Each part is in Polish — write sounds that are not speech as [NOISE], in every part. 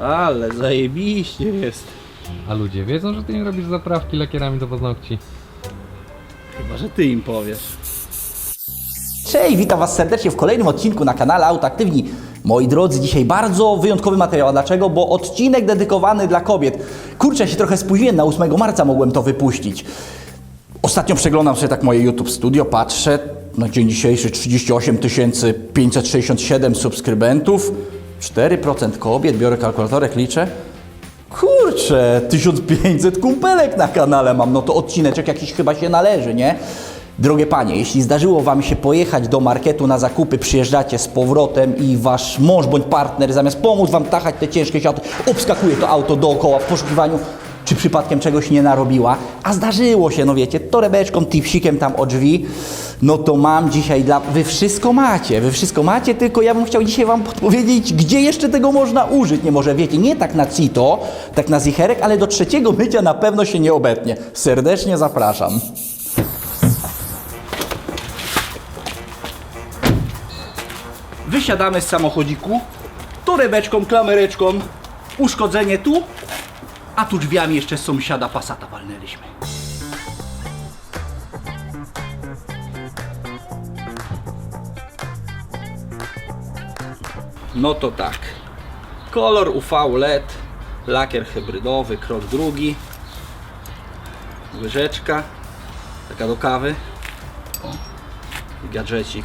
Ale zajebiście jest. A ludzie wiedzą, że ty nie robisz zaprawki lakierami do paznokci? Chyba, że ty im powiesz. Cześć, witam Was serdecznie w kolejnym odcinku na kanale Autaktywni. Moi drodzy, dzisiaj bardzo wyjątkowy materiał. A dlaczego? Bo odcinek dedykowany dla kobiet. Kurczę, ja się trochę spóźniłem, na 8 marca mogłem to wypuścić. Ostatnio przeglądam sobie tak moje YouTube Studio, patrzę, na dzień dzisiejszy 38 567 subskrybentów, 4% kobiet, biorę kalkulatorek, liczę. Kurczę, 1500 kumpelek na kanale mam, no to odcineczek jakiś chyba się należy, nie? Drogie panie, jeśli zdarzyło wam się pojechać do marketu na zakupy, przyjeżdżacie z powrotem i wasz mąż bądź partner zamiast pomóc wam tachać te ciężkie siaty, obskakuje to auto dookoła w poszukiwaniu czy przypadkiem czegoś nie narobiła, a zdarzyło się, no wiecie, torebeczką, tipsikiem tam o drzwi, no to mam dzisiaj dla... Wy wszystko macie, wy wszystko macie, tylko ja bym chciał dzisiaj wam podpowiedzieć, gdzie jeszcze tego można użyć. Nie może, wiecie, nie tak na CITO, tak na zicherek, ale do trzeciego mycia na pewno się nie obetnie. Serdecznie zapraszam. Wysiadamy z samochodziku, torebeczką, klamereczką, uszkodzenie tu, a tu drzwiami jeszcze sąsiada Passata walnęliśmy. No to tak. Kolor UV LED, lakier hybrydowy, krok drugi, łyżeczka, taka do kawy, o, gadżecik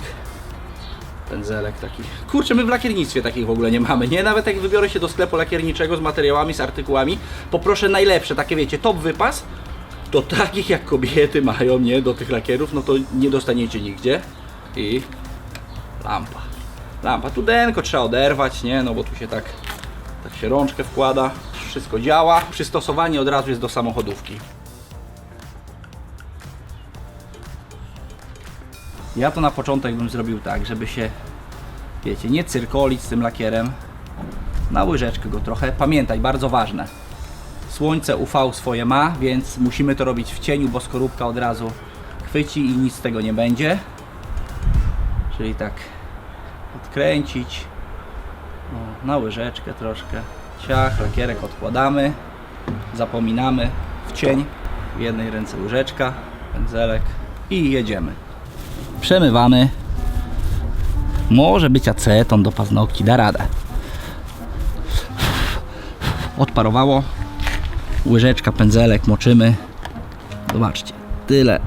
pędzelek taki. Kurczę, my w lakiernictwie takich w ogóle nie mamy, nie? Nawet jak wybiorę się do sklepu lakierniczego z materiałami, z artykułami, poproszę najlepsze, takie wiecie, top wypas, to takich jak kobiety mają, nie? Do tych lakierów, no to nie dostaniecie nigdzie. I lampa. Lampa. Tu denko trzeba oderwać, nie? No bo tu się tak, tak się rączkę wkłada, wszystko działa. Przystosowanie od razu jest do samochodówki. Ja to na początek bym zrobił tak, żeby się, wiecie, nie cyrkolić z tym lakierem. Na łyżeczkę go trochę. Pamiętaj, bardzo ważne. Słońce UV swoje ma, więc musimy to robić w cieniu, bo skorupka od razu chwyci i nic z tego nie będzie. Czyli tak odkręcić. O, na łyżeczkę troszkę. Ciach, lakierek odkładamy. Zapominamy w cień. W jednej ręce łyżeczka, pędzelek i jedziemy przemywamy. Może być aceton do paznokci, da radę. Odparowało. Łyżeczka, pędzelek, moczymy. Zobaczcie, tyle.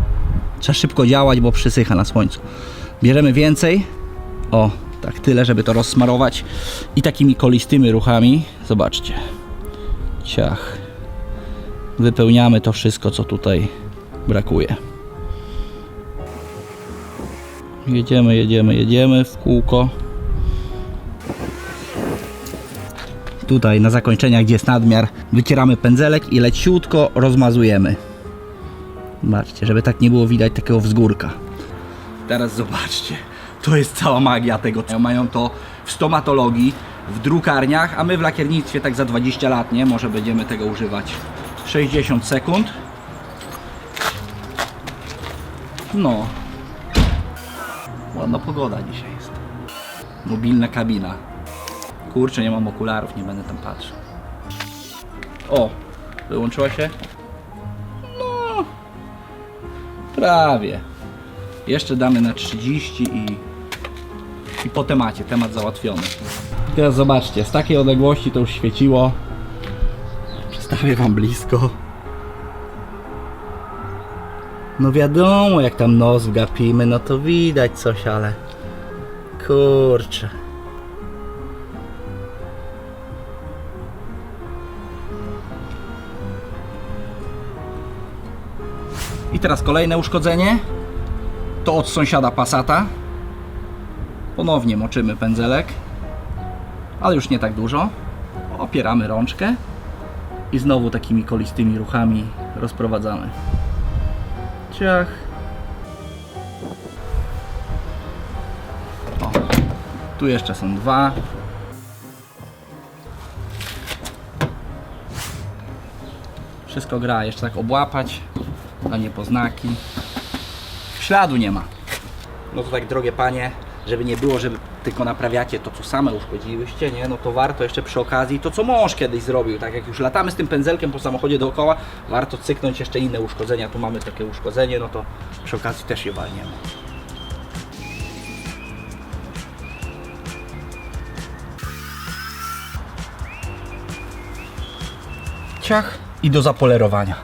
Trzeba szybko działać, bo przysycha na słońcu. Bierzemy więcej. O, tak tyle, żeby to rozsmarować. I takimi kolistymi ruchami, zobaczcie. Ciach. Wypełniamy to wszystko, co tutaj brakuje. Jedziemy, jedziemy, jedziemy w kółko. Tutaj na zakończenia, gdzie jest nadmiar, wycieramy pędzelek i leciutko rozmazujemy. Zobaczcie, żeby tak nie było widać takiego wzgórka. Teraz zobaczcie, to jest cała magia tego. Mają to w stomatologii, w drukarniach, a my w lakiernictwie tak za 20 lat, nie? Może będziemy tego używać. 60 sekund. No, Ładna pogoda dzisiaj jest. Mobilna kabina. Kurczę, nie mam okularów, nie będę tam patrzył. O, wyłączyła się? No, prawie. Jeszcze damy na 30 i, i po temacie, temat załatwiony. Teraz zobaczcie, z takiej odległości to już świeciło. Przedstawię wam blisko. No wiadomo, jak tam nos wgapimy, no to widać coś, ale... Kurczę. I teraz kolejne uszkodzenie. To od sąsiada Passata. Ponownie moczymy pędzelek. Ale już nie tak dużo. Opieramy rączkę. I znowu takimi kolistymi ruchami rozprowadzamy ciach. O, tu jeszcze są dwa. Wszystko gra, jeszcze tak obłapać, dla niepoznaki. Śladu nie ma. No to tak drogie panie, żeby nie było, żeby tylko naprawiacie to, co same uszkodziłyście, nie? No to warto jeszcze przy okazji to, co mąż kiedyś zrobił. Tak jak już latamy z tym pędzelkiem po samochodzie dookoła, warto cyknąć jeszcze inne uszkodzenia. Tu mamy takie uszkodzenie, no to przy okazji też je walniemy. Ciach i do zapolerowania.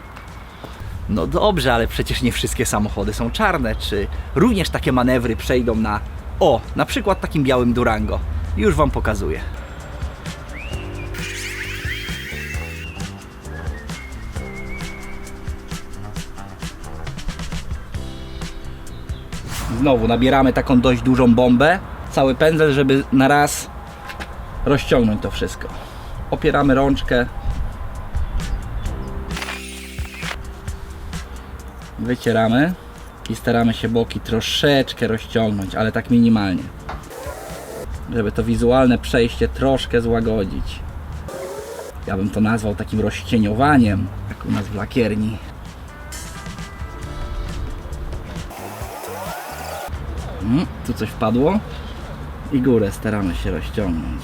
No dobrze, ale przecież nie wszystkie samochody są czarne. Czy również takie manewry przejdą na o, na przykład takim białym Durango? Już Wam pokazuję. Znowu nabieramy taką dość dużą bombę, cały pędzel, żeby na raz rozciągnąć to wszystko. Opieramy rączkę, wycieramy i staramy się boki troszeczkę rozciągnąć, ale tak minimalnie. Żeby to wizualne przejście troszkę złagodzić. Ja bym to nazwał takim rozcieniowaniem, jak u nas w lakierni. Mm, tu coś wpadło i górę staramy się rozciągnąć.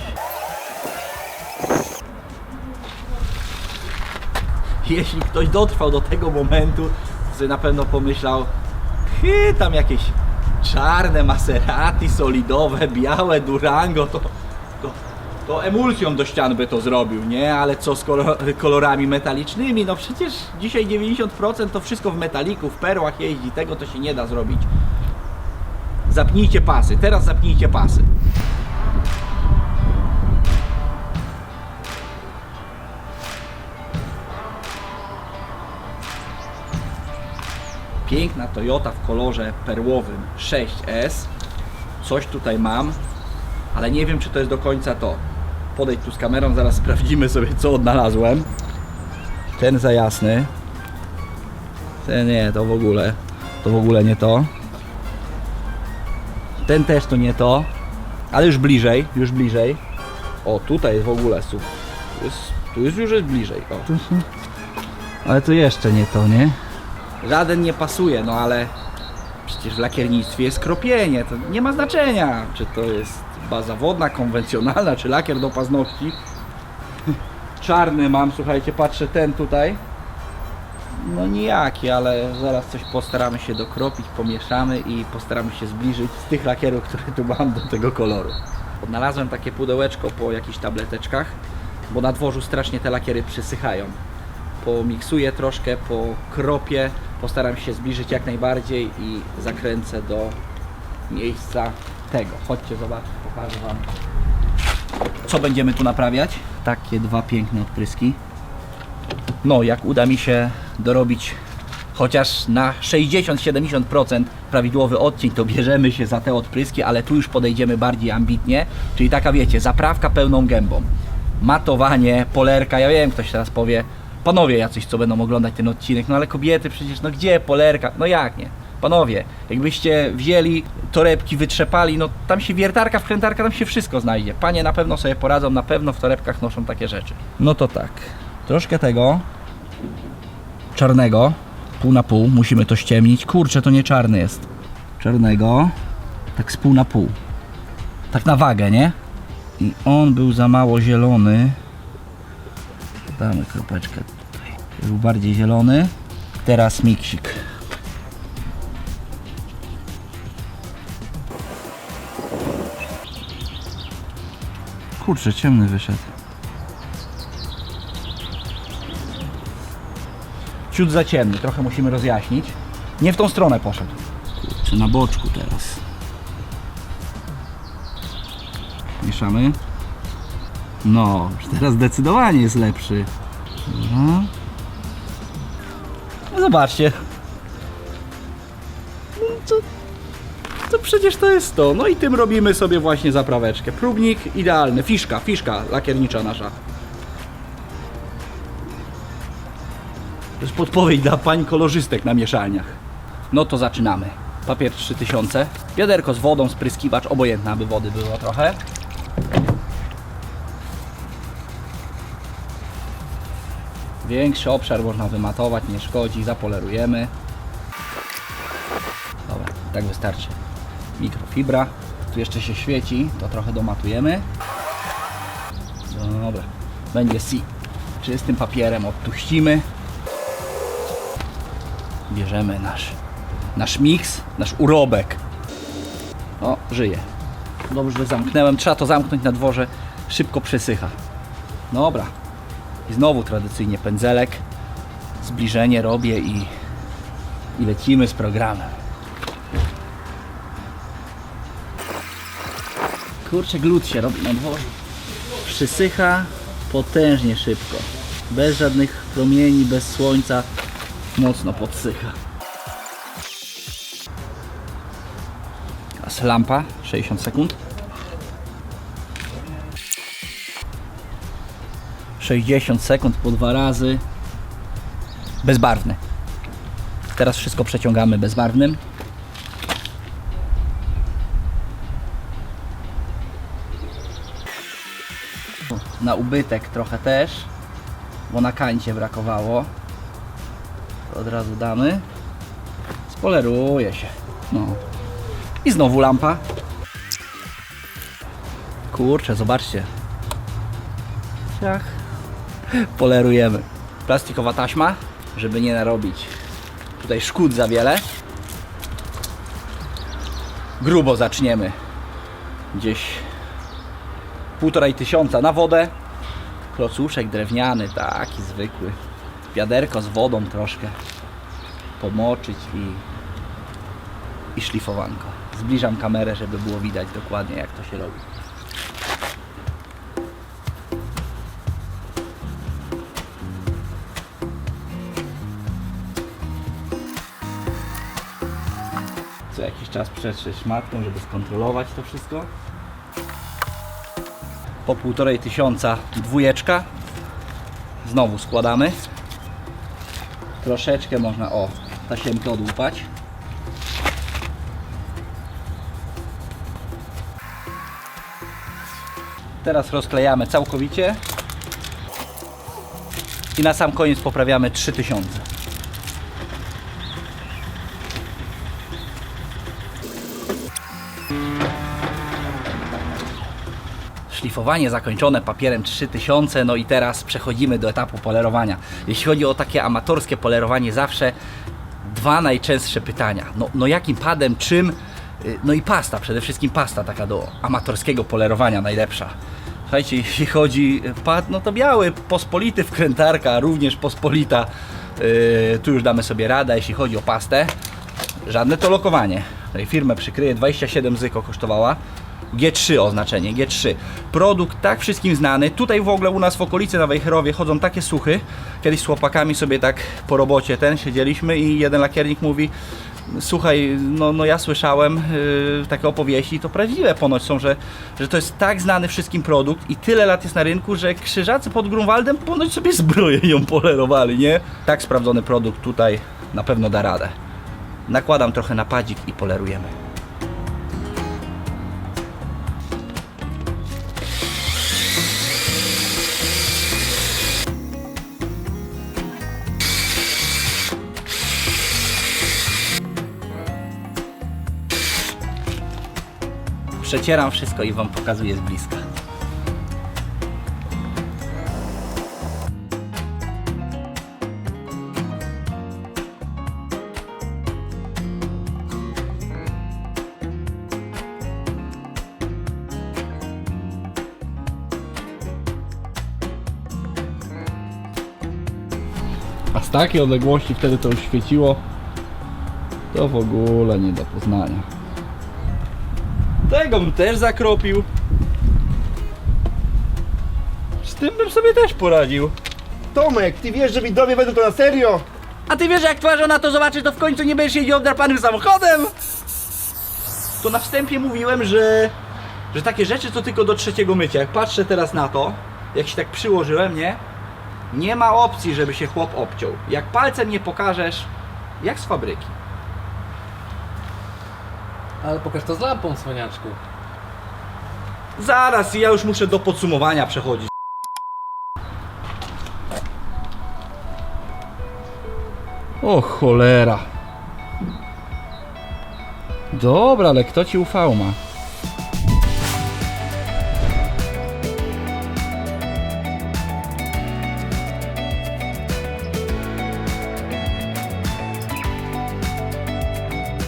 Jeśli ktoś dotrwał do tego momentu, na pewno pomyślał, tam jakieś czarne Maserati, solidowe, białe Durango, to, to, to emulsją do ścian by to zrobił, nie? Ale co z kolor, kolorami metalicznymi? No przecież dzisiaj 90% to wszystko w metaliku, w perłach jeździ, tego to się nie da zrobić. Zapnijcie pasy, teraz zapnijcie pasy. Piękna Toyota w kolorze perłowym 6S. Coś tutaj mam, ale nie wiem czy to jest do końca to. Podejdź tu z kamerą, zaraz sprawdzimy sobie co odnalazłem. Ten za jasny. Ten nie, to w ogóle. To w ogóle nie to. Ten też to nie to. Ale już bliżej, już bliżej. O, tutaj w ogóle. Tu jest, tu jest już jest bliżej. O. [LAUGHS] Ale to jeszcze nie to, nie? Żaden nie pasuje, no ale przecież w lakiernictwie jest kropienie, to nie ma znaczenia, czy to jest baza wodna, konwencjonalna, czy lakier do paznokci. [LAUGHS] Czarny mam, słuchajcie, patrzę ten tutaj. No nijaki, ale zaraz coś postaramy się dokropić, pomieszamy i postaramy się zbliżyć z tych lakierów, które tu mam do tego koloru. Odnalazłem takie pudełeczko po jakichś tableteczkach, bo na dworzu strasznie te lakiery przysychają pomiksuję troszkę, pokropię, postaram się zbliżyć jak najbardziej i zakręcę do miejsca tego. Chodźcie zobaczcie, pokażę Wam co będziemy tu naprawiać. Takie dwa piękne odpryski. No, jak uda mi się dorobić chociaż na 60-70% prawidłowy odcień, to bierzemy się za te odpryski, ale tu już podejdziemy bardziej ambitnie, czyli taka wiecie, zaprawka pełną gębą. Matowanie, polerka, ja wiem, ktoś teraz powie, panowie jacyś, co będą oglądać ten odcinek, no ale kobiety przecież, no gdzie polerka, no jak nie? Panowie, jakbyście wzięli torebki, wytrzepali, no tam się wiertarka, wkrętarka, tam się wszystko znajdzie. Panie na pewno sobie poradzą, na pewno w torebkach noszą takie rzeczy. No to tak, troszkę tego czarnego, pół na pół, musimy to ściemnić. Kurczę, to nie czarny jest. Czarnego, tak z pół na pół. Tak na wagę, nie? I on był za mało zielony. Damy kropeczkę. Był bardziej zielony. Teraz miksik. Kurczę, ciemny wyszedł. Ciut za ciemny, trochę musimy rozjaśnić. Nie w tą stronę poszedł. Kurczę, na boczku teraz. Mieszamy. No, już teraz zdecydowanie jest lepszy. Dobra. Zobaczcie. No to, to przecież to jest to. No i tym robimy sobie właśnie zapraweczkę. Próbnik idealny. Fiszka, fiszka lakiernicza nasza. To jest podpowiedź dla pań kolorzystek na mieszalniach. No to zaczynamy. Papier 3000. Wiaderko z wodą, spryskiwacz, obojętne aby wody było trochę. Większy obszar można wymatować, nie szkodzi, zapolerujemy. Dobra, tak wystarczy. Mikrofibra. tu jeszcze się świeci, to trochę domatujemy. Dobra, będzie si. Czystym papierem odtuścimy. Bierzemy nasz, nasz miks, nasz urobek. O, żyje. Dobrze, że zamknąłem. Trzeba to zamknąć na dworze. Szybko przesycha. Dobra. I znowu tradycyjnie pędzelek. Zbliżenie robię i, i lecimy z programem. Kurczę, glut się robi na dworzu. Przysycha potężnie szybko. Bez żadnych promieni, bez słońca. Mocno podsycha. Teraz lampa, 60 sekund. 60 sekund po dwa razy. Bezbarwny. Teraz wszystko przeciągamy bezbarwnym. Na ubytek trochę też, bo na kancie brakowało. To od razu damy. Spoleruje się. No. I znowu lampa. Kurczę, zobaczcie. Ciach. Polerujemy. Plastikowa taśma, żeby nie narobić tutaj szkód za wiele. Grubo zaczniemy. Gdzieś półtorej tysiąca na wodę. Klocuszek drewniany, taki zwykły. Wiaderko z wodą troszkę pomoczyć i, i szlifowanko. Zbliżam kamerę, żeby było widać dokładnie jak to się robi. Co jakiś czas przetrzeć matką, żeby skontrolować to wszystko. Po półtorej tysiąca dwójeczka. Znowu składamy. Troszeczkę można o tasiemkę odłupać. Teraz rozklejamy całkowicie. I na sam koniec poprawiamy 3000. Szlifowanie zakończone papierem 3000, no i teraz przechodzimy do etapu polerowania. Jeśli chodzi o takie amatorskie polerowanie, zawsze dwa najczęstsze pytania. No, no jakim padem, czym? Y, No i pasta, przede wszystkim pasta taka do amatorskiego polerowania najlepsza. Słuchajcie, jeśli chodzi pad, no to biały, pospolity wkrętarka, również pospolita. Yy, tu już damy sobie radę, jeśli chodzi o pastę. Żadne to lokowanie. Tutaj firmę przykryje, 27 zyko kosztowała. G3 oznaczenie, G3. Produkt tak wszystkim znany. Tutaj w ogóle u nas w okolicy na Wejherowie chodzą takie suchy. Kiedyś z chłopakami sobie tak po robocie ten siedzieliśmy i jeden lakiernik mówi Słuchaj, no, no ja słyszałem yy, takie opowieści, to prawdziwe ponoć są, że, że to jest tak znany wszystkim produkt i tyle lat jest na rynku, że krzyżacy pod Grunwaldem ponoć sobie zbroję ją polerowali, nie? Tak sprawdzony produkt tutaj na pewno da radę. Nakładam trochę na padzik i polerujemy. Przecieram wszystko i Wam pokazuję z bliska. A z takiej odległości wtedy to już świeciło. To w ogóle nie do poznania. Tego bym też zakropił. Z tym bym sobie też poradził. Tomek, ty wiesz, że widzowie będą to na serio? A ty wiesz, że jak twoja żona to zobaczy, to w końcu nie będziesz jeździł obdrapanym samochodem? To na wstępie mówiłem, że, że takie rzeczy to tylko do trzeciego mycia. Jak patrzę teraz na to, jak się tak przyłożyłem, nie? Nie ma opcji, żeby się chłop obciął. Jak palcem nie pokażesz, jak z fabryki. Ale pokaż to z lampą, cwaniaczku. Zaraz, ja już muszę do podsumowania przechodzić. O cholera. Dobra, ale kto ci ufał ma?